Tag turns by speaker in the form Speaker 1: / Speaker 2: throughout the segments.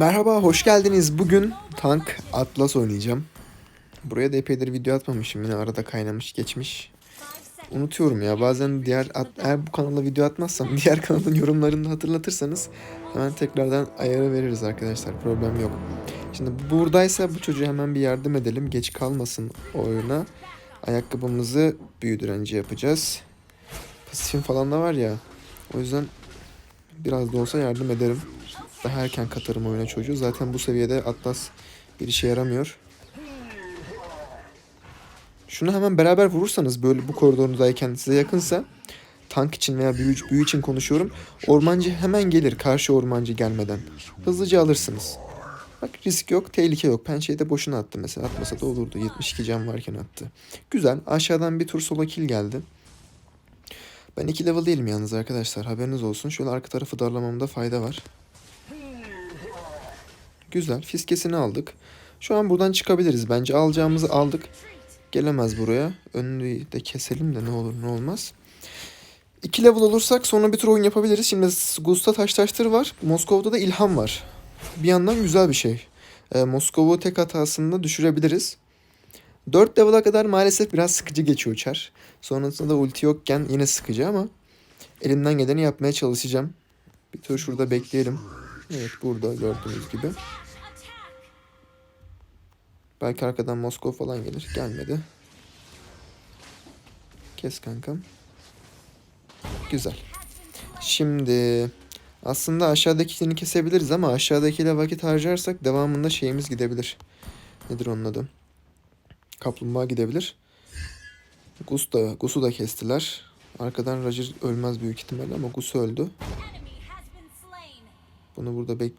Speaker 1: Merhaba, hoş geldiniz. Bugün Tank Atlas oynayacağım. Buraya da epeydir video atmamışım. Yine arada kaynamış, geçmiş. Unutuyorum ya. Bazen diğer at, eğer bu kanala video atmazsam diğer kanalın yorumlarını hatırlatırsanız hemen tekrardan ayarı veririz arkadaşlar. Problem yok. Şimdi buradaysa bu çocuğa hemen bir yardım edelim. Geç kalmasın oyuna. Ayakkabımızı büyü direnci yapacağız. Pasifim falan da var ya. O yüzden biraz da olsa yardım ederim. Daha erken katarım oyuna çocuğu. Zaten bu seviyede Atlas bir işe yaramıyor. Şunu hemen beraber vurursanız böyle bu koridordayken size yakınsa tank için veya büyü, büyü için konuşuyorum. Ormancı hemen gelir karşı ormancı gelmeden. Hızlıca alırsınız. Bak risk yok, tehlike yok. Pençeyi de boşuna attı mesela. Atmasa da olurdu. 72 can varken attı. Güzel. Aşağıdan bir tur sola kill geldi. Ben 2 level değilim yalnız arkadaşlar. Haberiniz olsun. Şöyle arka tarafı darlamamda fayda var. Güzel. Fiskesini aldık. Şu an buradan çıkabiliriz. Bence alacağımızı aldık. Gelemez buraya. Önünü de keselim de ne olur ne olmaz. 2 level olursak sonra bir tur oyun yapabiliriz. Şimdi Gusta taş taştır var. Moskova'da da ilham var. Bir yandan güzel bir şey. Ee, Moskova'yı tek hatasında düşürebiliriz. 4 level'a kadar maalesef biraz sıkıcı geçiyor Char. Sonrasında da ulti yokken yine sıkıcı ama elimden geleni yapmaya çalışacağım. Bir tur şurada bekleyelim. Evet burada gördüğünüz gibi. Belki arkadan Moskova falan gelir. Gelmedi. Kes kankam. Güzel. Şimdi aslında aşağıdakini kesebiliriz ama aşağıdakiyle vakit harcarsak devamında şeyimiz gidebilir. Nedir onun adı? Kaplumbağa gidebilir. Gus da, Gus'u da kestiler. Arkadan Roger ölmez büyük ihtimalle ama Gus öldü. Bunu burada bek...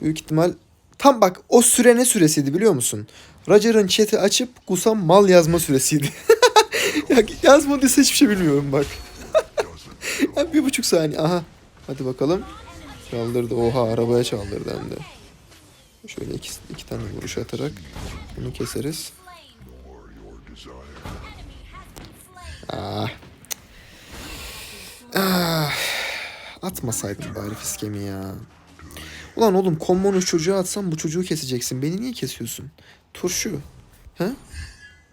Speaker 1: Büyük ihtimal tam bak o süre ne süresiydi biliyor musun? Roger'ın chat'i açıp Gus'a mal yazma süresiydi. ya, yazmadıysa hiçbir şey bilmiyorum bak. ya, bir buçuk saniye. Aha. Hadi bakalım. Çaldırdı. Oha arabaya çaldırdı hem de. Şöyle iki, iki tane vuruş atarak bunu keseriz. Ah. Ah. Atmasaydım bari fiskemi ya. Ulan oğlum kombonu çocuğa atsam bu çocuğu keseceksin. Beni niye kesiyorsun? Turşu. He?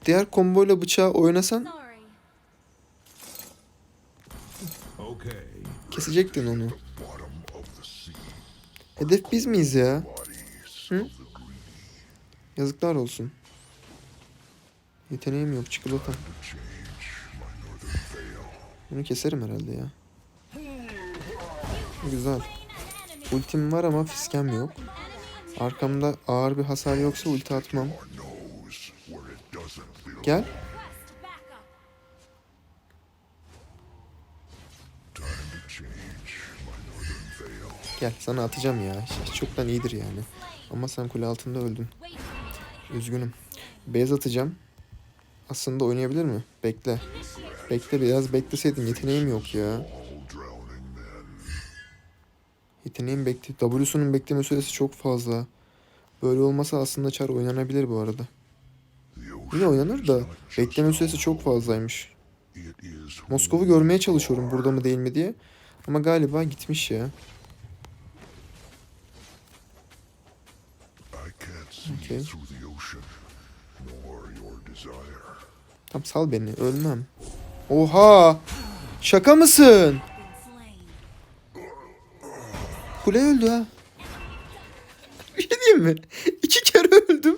Speaker 1: Diğer komboyla bıçağı oynasan kesecektin onu. Hedef biz miyiz ya? Hı? Yazıklar olsun. Yeteneğim yok çikolata. Bunu keserim herhalde ya. Güzel. Ultim var ama fiskem yok. Arkamda ağır bir hasar yoksa ulti atmam. Gel. Gel sana atacağım ya. Hiç çoktan iyidir yani. Ama sen kule altında öldün. Üzgünüm. Beyaz atacağım. Aslında oynayabilir mi? Bekle. Bekle biraz bekleseydin. Yeteneğim yok ya. Yeteneğim bekle. W'sunun bekleme süresi çok fazla. Böyle olmasa aslında Char oynanabilir bu arada. Yine oynanır da bekleme süresi çok fazlaymış. Moskov'u görmeye çalışıyorum burada mı değil mi diye. Ama galiba gitmiş ya. Okay. Tam sal beni ölmem. Oha! Şaka mısın? Kule öldü ha. Bir şey diyeyim mi? İki kere öldüm.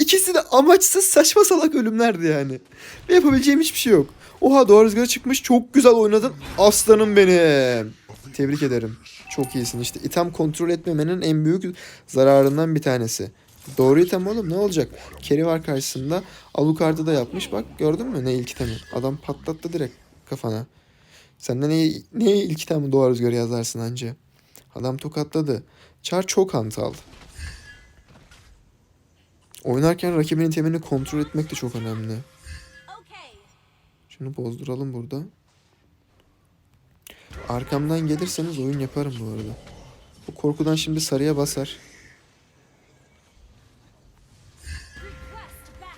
Speaker 1: İkisi de amaçsız saçma salak ölümlerdi yani. Ve yapabileceğim hiçbir şey yok. Oha doğru rüzgara çıkmış. Çok güzel oynadın. Aslanım benim. Tebrik ederim. Çok iyisin işte. İtem kontrol etmemenin en büyük zararından bir tanesi. Doğru item oğlum ne olacak? Keri var karşısında. Alucard'ı da yapmış. Bak gördün mü ne ilk itemi? Adam patlattı direkt kafana. Sen de ne, ne ilk itemi doğru rüzgarı yazarsın anca. Adam tokatladı. Char çok hantal. Oynarken rakibinin temini kontrol etmek de çok önemli. Şunu bozduralım burada. Arkamdan gelirseniz oyun yaparım bu arada. Bu korkudan şimdi sarıya basar.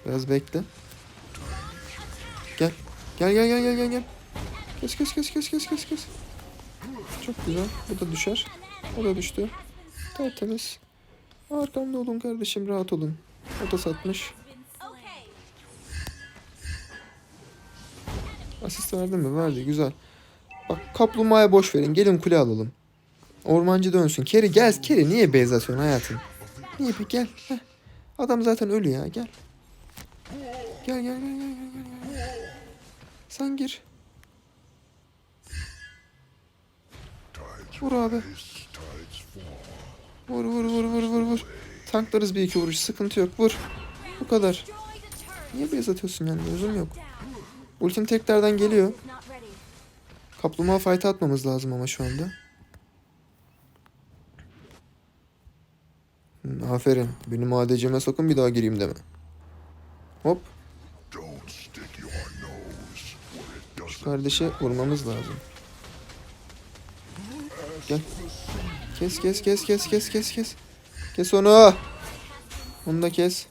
Speaker 1: Biraz bekle. Gel. Gel gel gel gel gel gel. Kes kes kes kes kes kes kes. Çok güzel. Bu da düşer. O da düştü. Tertemiz. Arkamda olun kardeşim rahat olun. O da satmış. Asist verdi mi? Verdi. Güzel. Bak kaplumbağaya boş verin. Gelin kule alalım. Ormancı dönsün. Keri gel. Keri niye beyaz atıyorsun hayatım? Niye bir gel. Heh. Adam zaten ölü ya. Gel gel gel gel gel gel. gel. Sen gir. Vur abi. Vur vur vur vur vur vur. Tanklarız bir iki vuruş. Sıkıntı yok. Vur. Bu kadar. Niye beyaz atıyorsun yani? Lüzum yok. Ultim tekrardan geliyor. Kaplumbağa fight'a atmamız lazım ama şu anda. Hı, Aferin. Benim ADC'me sakın bir daha gireyim deme. Hop. Kardeşe vurmamız lazım. Gel. Kes kes kes kes kes kes kes. Kes onu. Onu da kes.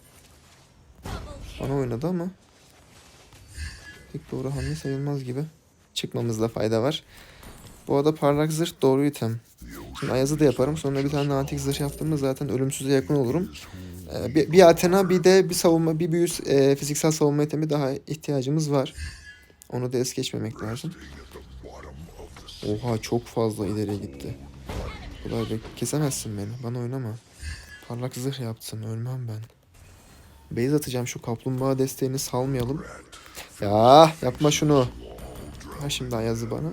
Speaker 1: Bana oynadı ama. Pek doğru hamle sayılmaz gibi. Çıkmamızda fayda var. Bu arada parlak zırh doğru item. Şimdi Ayaz'ı da yaparım. Sonra bir tane antik zırh yaptığımda zaten ölümsüze yakın olurum. Ee, bir, bir Athena bir de bir savunma bir büyü e, fiziksel savunma itemi daha ihtiyacımız var. Onu da es geçmemek lazım. Oha çok fazla ileri gitti. Bu kadar bek- kesemezsin beni. Bana oynama. Parlak zırh yaptın. Ölmem ben. Base atacağım şu kaplumbağa desteğini salmayalım. Ya yapma şunu. Ha şimdi Ayaz'ı bana.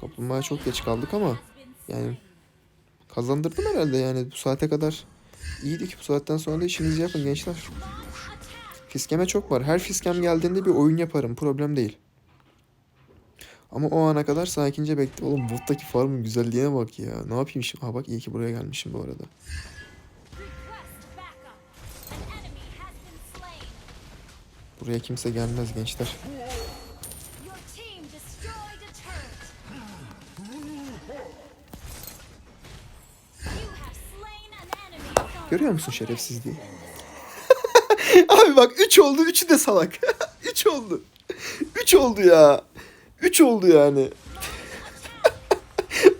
Speaker 1: Kaplumbağaya çok geç kaldık ama yani kazandırdım herhalde yani bu saate kadar iyiydik. Bu saatten sonra da işinizi yapın gençler. Fiskeme çok var. Her fiskem geldiğinde bir oyun yaparım. Problem değil. Ama o ana kadar sakince bekle. Oğlum bottaki farmın güzelliğine bak ya. Ne yapayım şimdi? Ha bak iyi ki buraya gelmişim bu arada. Buraya kimse gelmez gençler. Görüyor musun şerefsizliği? Abi bak 3 oldu 3'ü de salak. 3 oldu. 3 oldu ya. 3 oldu yani.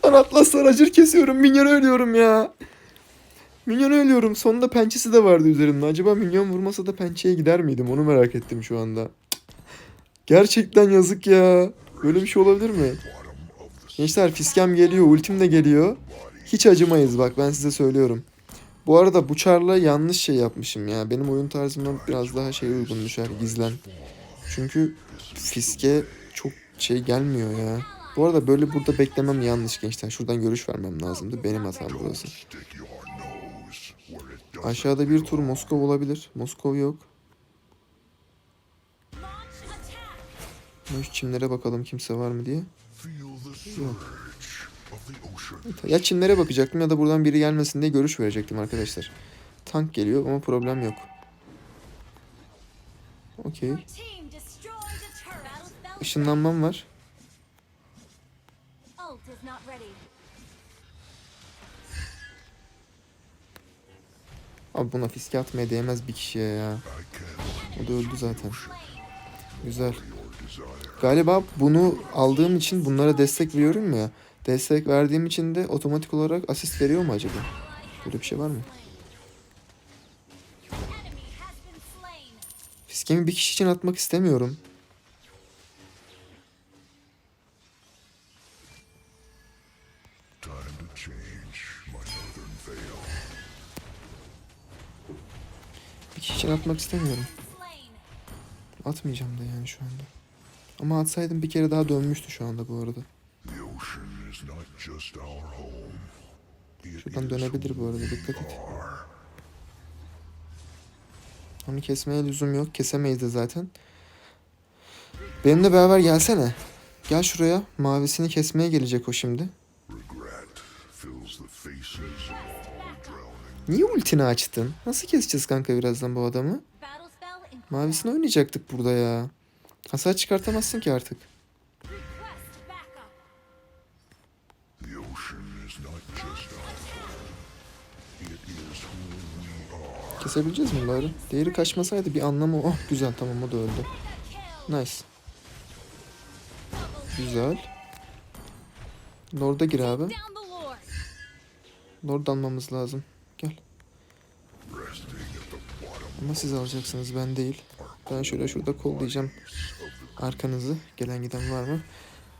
Speaker 1: ben Atlas'la racır kesiyorum. Minyon ölüyorum ya. Minyon ölüyorum. Sonunda pençesi de vardı üzerimde. Acaba minyon vurmasa da pençeye gider miydim? Onu merak ettim şu anda. Gerçekten yazık ya. Böyle bir şey olabilir mi? Gençler fiskem geliyor. Ultim de geliyor. Hiç acımayız bak ben size söylüyorum. Bu arada bu çarla yanlış şey yapmışım ya. Benim oyun tarzıma biraz daha şey uygun düşer gizlen. Çünkü fiske şey gelmiyor ya. Bu arada böyle burada beklemem yanlış gençler. Şuradan görüş vermem lazımdı. Benim hatam burası. Aşağıda bir tur Moskov olabilir. Moskov yok. Şu çimlere bakalım kimse var mı diye. Yok. Ya çimlere bakacaktım ya da buradan biri gelmesin diye görüş verecektim arkadaşlar. Tank geliyor ama problem yok. Okey. Işınlanmam var. Abi buna fiske atmaya değmez bir kişiye ya. O da öldü zaten. Güzel. Galiba bunu aldığım için bunlara destek veriyorum ya. Destek verdiğim için de otomatik olarak asist veriyor mu acaba? Böyle bir şey var mı? Fiskemi bir kişi için atmak istemiyorum. Bir kişi atmak istemiyorum. Atmayacağım da yani şu anda. Ama atsaydım bir kere daha dönmüştü şu anda bu arada. Şuradan dönebilir bu arada dikkat et. Onu kesmeye lüzum yok. Kesemeyiz de zaten. Benimle beraber gelsene. Gel şuraya. Mavisini kesmeye gelecek o şimdi. Niye ultini açtın? Nasıl keseceğiz kanka birazdan bu adamı? Mavisini oynayacaktık burada ya. Hasar çıkartamazsın ki artık. Kesebileceğiz mi bari? Değeri kaçmasaydı bir anlamı... Oh güzel tamam o da öldü. Nice. Güzel. Lord'a gir abi.
Speaker 2: Lord.
Speaker 1: Almamız lazım. Gel. Ama siz alacaksınız ben değil. Ben şöyle şurada kollayacağım arkanızı. Gelen giden var mı?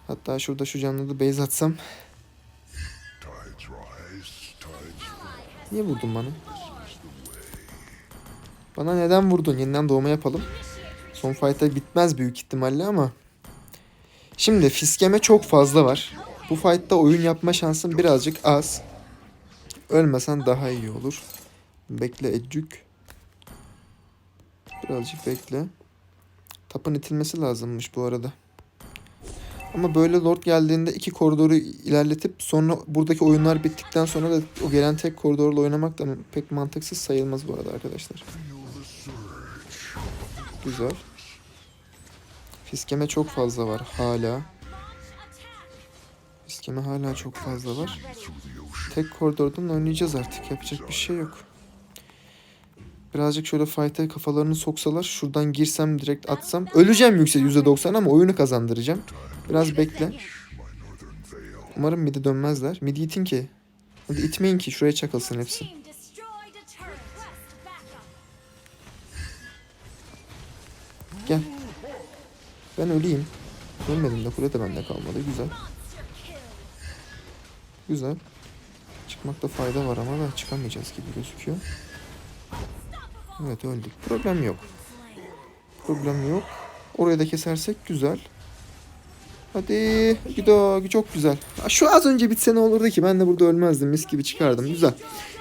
Speaker 1: Hatta şurada şu canlı da base atsam. Niye vurdun bana? Bana neden vurdun? Yeniden doğma yapalım. Son fight'ta bitmez büyük ihtimalle ama. Şimdi fiskeme çok fazla var. Bu fight'ta oyun yapma şansım birazcık az. Ölmesen daha iyi olur. Bekle Ecük. Birazcık bekle. Tapın itilmesi lazımmış bu arada. Ama böyle lord geldiğinde iki koridoru ilerletip sonra buradaki oyunlar bittikten sonra da o gelen tek koridorla oynamak da pek mantıksız sayılmaz bu arada arkadaşlar. Güzel. Fiskeme çok fazla var hala. Fiskeme hala çok fazla var. Tek koridordan oynayacağız artık. Yapacak bir şey yok. Birazcık şöyle fight'a kafalarını soksalar şuradan girsem direkt atsam. Öleceğim yüksek %90 ama oyunu kazandıracağım. Biraz bekle. Umarım midi dönmezler. Midi itin ki. Hadi itmeyin ki şuraya çakılsın hepsi. Gel. Ben öleyim. Ölmedim de kule de bende kalmadı. Güzel. Güzel. Çıkmakta fayda var ama da çıkamayacağız gibi gözüküyor. Evet öldük. Problem yok. Problem yok. Orayı da kesersek güzel. Hadi gido çok güzel. Şu az önce bitse ne olurdu ki ben de burada ölmezdim mis gibi çıkardım güzel.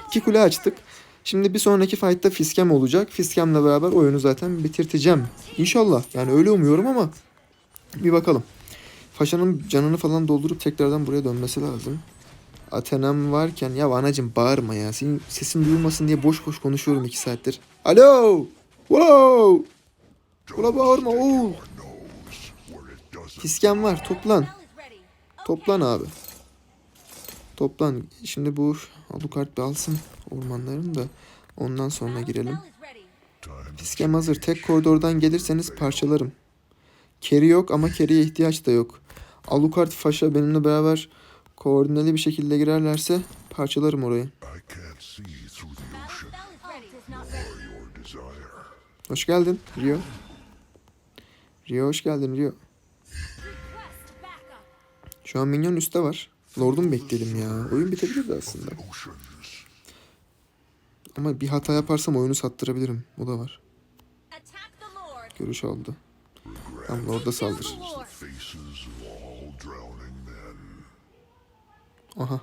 Speaker 1: İki kule açtık. Şimdi bir sonraki fight'ta Fiskem olacak. Fiskem'le beraber oyunu zaten bitirteceğim. İnşallah. Yani öyle umuyorum ama bir bakalım. Faşa'nın canını falan doldurup tekrardan buraya dönmesi lazım. Athena'm varken ya anacım bağırma ya. Senin sesin duyulmasın diye boş boş konuşuyorum iki saattir. Alo! Wow! Ula bağırma oğul. Fiskem var toplan. Toplan abi. Toplan. Şimdi bu Alucard bir alsın ormanlarını da ondan sonra girelim. Fiskem hazır. Tek koridordan gelirseniz parçalarım. Carry yok ama carry'e ihtiyaç da yok. Alucard Faşa benimle beraber koordineli bir şekilde girerlerse parçalarım orayı. Hoş geldin Rio. Rio hoş geldin Rio. Şu an minyon üstte var. Lord'u mu bekleyelim ya? Oyun bitebilirdi aslında. Ama bir hata yaparsam oyunu sattırabilirim. O da var. Görüş aldı. Tamam Lord'a saldır. Aha.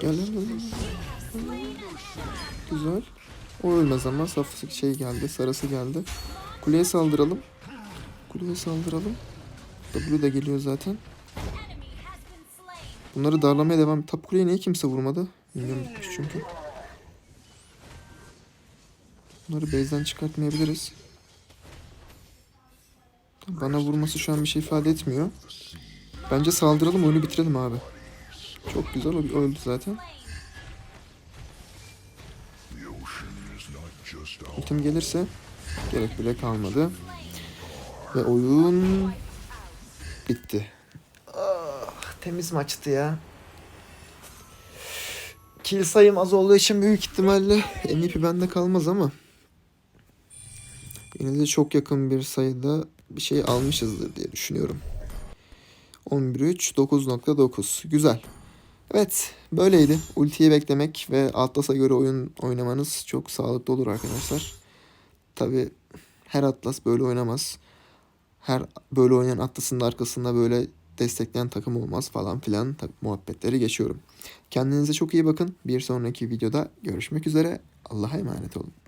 Speaker 1: Gel gel gel. Güzel. O ölmez ama saf şey geldi. Sarısı geldi. Kuleye saldıralım. Kuleye saldıralım. W de geliyor zaten. Bunları darlamaya devam. Tap kuleye niye kimse vurmadı? Minyon bitmiş çünkü. Bunları base'den çıkartmayabiliriz. Bana vurması şu an bir şey ifade etmiyor. Bence saldıralım oyunu bitirelim abi. Çok güzel o öldü zaten. Ultim gelirse gerek bile kalmadı. Ve oyun bitti. Ah, temiz maçtı ya. Kill sayım az olduğu için büyük ihtimalle MVP bende kalmaz ama yine de çok yakın bir sayıda bir şey almışızdır diye düşünüyorum. 11-3 9.9 güzel. Evet böyleydi. Ultiyi beklemek ve Atlas'a göre oyun oynamanız çok sağlıklı olur arkadaşlar. Tabi her Atlas böyle oynamaz. Her böyle oynayan Atlas'ın da arkasında böyle destekleyen takım olmaz falan filan tabi muhabbetleri geçiyorum. Kendinize çok iyi bakın. Bir sonraki videoda görüşmek üzere. Allah'a emanet olun.